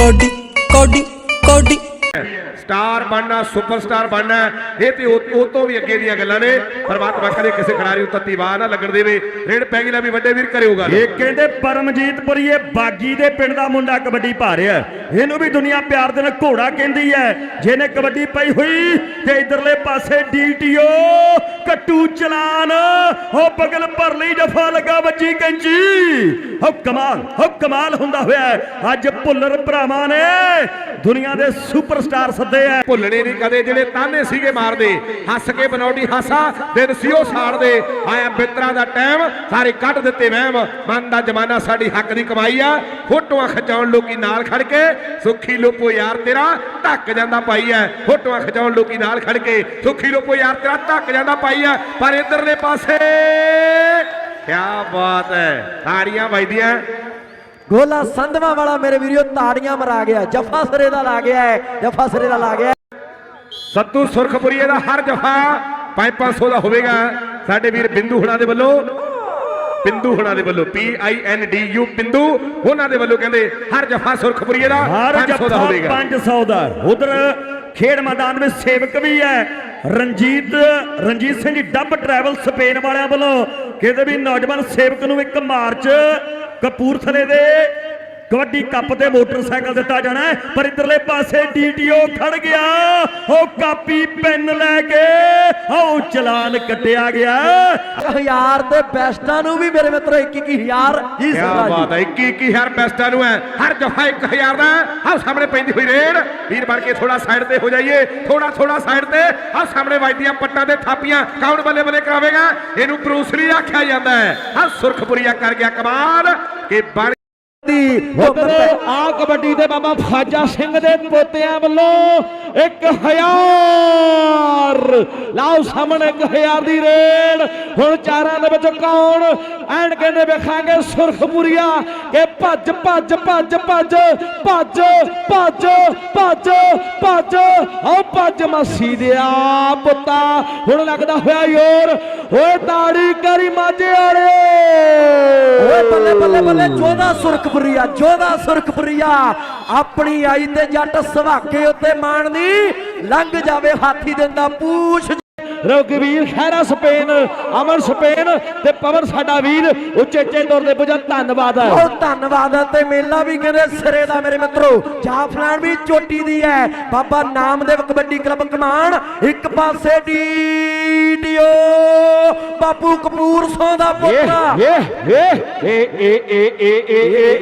Cody ਕੋਡੀ ਕੋਡੀ। Star ਬਣਨਾ ਸੁਪਰਸਟਾਰ ਬਣਨਾ ਇਹ ਤੇ ਉਹ ਤੋਂ ਵੀ ਅੱਗੇ ਦੀਆਂ ਗੱਲਾਂ ਨੇ। ਪਰਮਾਤਮਾ ਕਦੇ ਕਿਸੇ ਖਿਡਾਰੀ ਨੂੰ ਤੱਤੀ ਨਾ ਲੱਗਣ ਦੇਵੇ। ਰੇਡ ਪੈ ਗਈ ਲੈ ਵੀ ਵੱਡੇ ਵੀਰ ਕਰਿਓ ਗੱਲ। ਇਹ ਕਹਿੰਦੇ ਪਰਮਜੀਤਪੁਰੀਏ ਬਾਗੀ ਦੇ ਪਿੰਡ ਦਾ ਮੁੰਡਾ ਕਬੱਡੀ ਪਾ ਰਿਹਾ ਹੈ। ਇਹਨੂੰ ਵੀ ਦੁਨੀਆ ਪਿਆਰ ਦੇ ਨਾਲ ਘੋੜਾ ਕਹਿੰਦੀ ਹੈ। ਜਿਹਨੇ ਕਬੱਡੀ ਪਾਈ ਹੋਈ ਤੇ ਇਧਰਲੇ ਪਾਸੇ ਡੀਟੀਓ ਕੱਟੂ ਚਲਾਨ। ਹੋ ਬਗਲ ਭਰ ਲਈ ਜਫਾ ਲਗਾ ਵੱਜੀ ਕੈਂਚੀ। ਹੋ ਕਮਾਲ ਹੋ ਕਮਾਲ ਹੁੰਦਾ ਹੋਇਆ ਅੱਜ ਭੁੱਲਰ ਭਰਾਵਾਂ ਨੇ ਦੁਨੀਆ ਦੇ ਸੁਪਰਸਟਾਰ ਸੱਦੇ ਆ ਭੁੱਲਣੇ ਨਹੀਂ ਕਦੇ, ਜਿਹੜੇ ਤਾਨੇ ਸੀਗੇ ਮਾਰਦੇ। ਹੱਸ ਕੇ ਬਨੌਟੀ ਹਾਸਾ, ਦਿਨ ਸੀ ਉਹ ਸਾੜਦੇ। ਆਇਆ ਬਿੱਤਰਾ ਦਾ ਟਾਈਮ, ਸਾਰੇ ਕੱਢ ਦਿੱਤੇ ਵਹਿਮ। ਮਨ ਦਾ ਜਮਾਨਾ ਸਾਡੀ ਹੱਕ ਦੀ ਕਮਾਈ ਆ। ਫੋਟੋਆਂ ਖਿਚਾਉਣ ਲੋਕੀ ਨਾਲ ਖੜ ਕੇ, ਸੁੱਖੀ ਲੋਪੋ ਯਾਰ ਤੇਰਾ। ਢੱਕ ਜਾਂਦਾ ਪਾਈ ਐ। ਫੋਟੋਆਂ ਖਿਚਾਉਣ ਲੋਕੀ ਨਾਲ ਖੜ ਕੇ ਸੁੱਖੀ ਲੋਪੋ ਯਾਰ ਤੇਰਾ ਢੱਕ ਜਾਂਦਾ ਪਾਈ ਐ। ਪਰ ਇਧਰਲੇ ਪਾਸੇ ਕੀ ਬਾਤ ਹੈ ਤਾੜੀਆਂ ਵੱਜਦੀਆਂ ਗੋਲਾ ਸੰਧਵਾ ਵਾਲਾ ਮੇਰੇ ਵੀਰੋ ਤਾੜੀਆਂ ਮਰਾ ਗਿਆ। ਜਫਾ ਸਰੇ ਦਾ ਲਾ ਗਿਆ ਜਫਾ ਸਰੇ ਦਾ ਲਾ ਗਿਆ। ਸੱਤੂ ਸੁਰਖਪੁਰੀਏ ਦਾ ਹਰ ਜਫਾ 5-500 ਦਾ ਹੋਵੇਗਾ। ਸਾਡੇ ਵੀਰ ਬਿੰਦੂ ਹੁਣਾਂ ਦੇ ਵੱਲੋਂ ਬਿੰਦੂ ਹੁਣਾਂ ਦੇ ਵੱਲੋਂ ਪੀ ਆਈ ਐਨ ਡੀ ਯੂ ਬਿੰਦੂ ਉਹਨਾਂ ਦੇ ਵੱਲੋਂ ਕਹਿੰਦੇ ਹਰ ਜਫਾ ਸੁਰਖਪੁਰੀਏ ਦਾ ਹਰ 500 ਦਾ ਹੋਵੇਗਾ। 500 ਦਾ। ਉਧਰ ਖੇਡ ਮੈਦਾਨ ਵਿੱਚ ਸੇਵਕ ਵੀ ਹੈ ਰਣਜੀਤ ਰਣਜੀਤ ਸਿੰਘ ਜੀ ਡੱਬ ਟਰੈਵਲ ਸਪੇਨ ਵਾਲਿਆਂ ਵੱਲੋਂ। ਕਹਿੰਦੇ ਵੀ ਨੌਜਵਾਨ ਸੇਵਕ ਨੂੰ ਇੱਕ ਮਾਰਚ ਕਪੂਰਥਲੇ ਦੇ ਕਬੱਡੀ ਕੱਪ ਤੇ ਮੋਟਰਸਾਈਕਲ ਦਿੱਤਾ ਜਾਣਾ ਪਰ ਇਧਰਲੇ ਪਾਸੇ ਡੀਟੀਓ ਖੜ ਗਿਆ ਉਹ ਕਾਪੀ ਪੈਨ ਲੈ ਕੇ ਉਹ ਚਲਾਨ ਕੱਟਿਆ ਗਿਆ। ਹਜ਼ਾਰ ਦੇ ਬੈਸਟਾਂ ਨੂੰ ਵੀ ਮੇਰੇ ਮਿੱਤਰੋ 21000 ਜੀ ਕੀ ਸਰਦਾਰ ਜੀ। ਬਾਤ ਹੈ 21000 ਬੈਸਟਾਂ ਨੂੰ ਹੈ। ਹਰ ਜਫਾ 1000 ਦਾ। ਆਹ ਸਾਹਮਣੇ ਪੈਂਦੀ ਹੋਈ ਰੇਡ। ਵੀਰ ਬਣ ਕੇ ਥੋੜਾ ਸਾਈਡ ਤੇ ਹੋ ਜਾਈਏ। ਥੋੜਾ ਥੋੜਾ ਸਾਈਡ ਤੇ। ਆਹ ਸਾਹਮਣੇ ਵੱਜਦੀਆਂ ਪੱਟਾਂ ਦੇ ਥਾਪੀਆਂ। ਕੌਣ ਬੱਲੇ ਬੱਲੇ ਕਰਾਵੇਗਾ? ਇਹਨੂੰ ਬਰੂਸਲੀ ਆਖਿਆ ਜਾਂਦਾ ਹੈ। ਆਹ ਸੁਰਖਪੁਰੀਆ ਕਰ ਗਿਆ ਕਮਾਲ। ਕਿ ਬਣ ਦੀ ਉਧਰ ਆ ਕਬੱਡੀ ਦੇ ਬਾਬਾ ਖਾਜਾ ਸਿੰਘ ਦੇ ਪੋਤਿਆਂ ਵੱਲੋਂ 1000 ਲਾਓ ਸਾਹਮਣੇ 1000 ਦੀ ਰੇਡ ਹੁਣ ਚਾਰਾਂ ਦੇ ਵਿੱਚ ਕੌਣ? ਐਂਡ ਕਹਿੰਦੇ ਵੇਖਾਂਗੇ ਸੁਰਖਪੁਰੀਆ ਕਿ ਭੱਜ ਭੱਜ ਭੱਜ ਭੱਜ ਭੱਜ ਭੱਜ ਭੱਜ ਭੱਜ। ਆਓ ਭੱਜ ਮਸੀ ਦਿਆ ਪੁੱਤਾ। ਹੁਣ ਲੱਗਦਾ ਹੋਇਆ ਯੋਰ। ਓਏ ਤਾੜੀ ਕਰੀ ਮਾਝੇ ਵਾਲੇ ਓਏ ਬੱਲੇ ਬੱਲੇ ਬੱਲੇ ਜੋਧਾ ਸੁਰਖਪੁਰੀਆ ਜੋਧਾ ਸੁਰਖਪੁਰੀਆ ਆਪਣੀ ਆਈ ਤੇ ਜੱਟ ਸੁਹਾਕੇ ਉੱਤੇ ਮਾਣਦੀ ਲੰਘ ਜਾਵੇ ਹਾਥੀ ਦਿੰਦਾ ਪੂਛ ਰਘਵੀਰ ਖਹਿਰਾ ਸਪੇਨ ਅਮਨ ਸਪੇਨ ਤੇ ਪਵਨ ਸਾਡਾ ਵੀਰ ਉੱਚੇ ਤੌਰ ਤੇ ਪੁੱਜਾ ਧੰਨਵਾਦ ਹੈ ਉਹ ਧੰਨਵਾਦ ਹੈ ਤੇ ਮੇਲਾ ਵੀ ਕਹਿੰਦੇ ਸਿਰੇ ਦਾ ਮੇਰੇ ਮਿੱਤਰੋ ਜਾਫਰਾਨ ਵੀ ਚੋਟੀ ਦੀ ਹੈ ਬਾਬਾ ਨਾਮਦੇਵ ਕਬੱਡੀ ਕਲੱਬ ਕਮਾਨ ਇੱਕ ਪਾਸੇ ਡੀਡੀਓ ਬਾਪੂ ਕਪੂਰ ਸੋਂ ਦਾ ਪੁੱਤਰਾ ਇਹ ਇਹ ਇਹ ਇਹ ਇਹ ਇਹ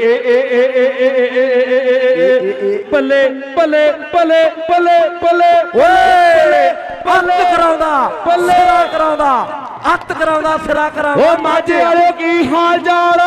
ਇਹ ਬੱਲੇ ਬੱਲੇ ਬੱਲੇ ਬੱਲੇ ਬੱਲੇ ਓਏ ਅੱਤ ਬੱਲੇ ਕਰਾਉਂਦਾ ਬੱਲੇ। ਸਿਰਾ ਕਰਾਉਂਦਾ ਅੱਤ ਕਰਾਉਂਦਾ ਸਿਰਾ ਕਰਾਉਂਦਾ ਓ ਮਾਝੇ ਵਾਲਿਓ ਕੀ ਹਾਲ ਚਾਲ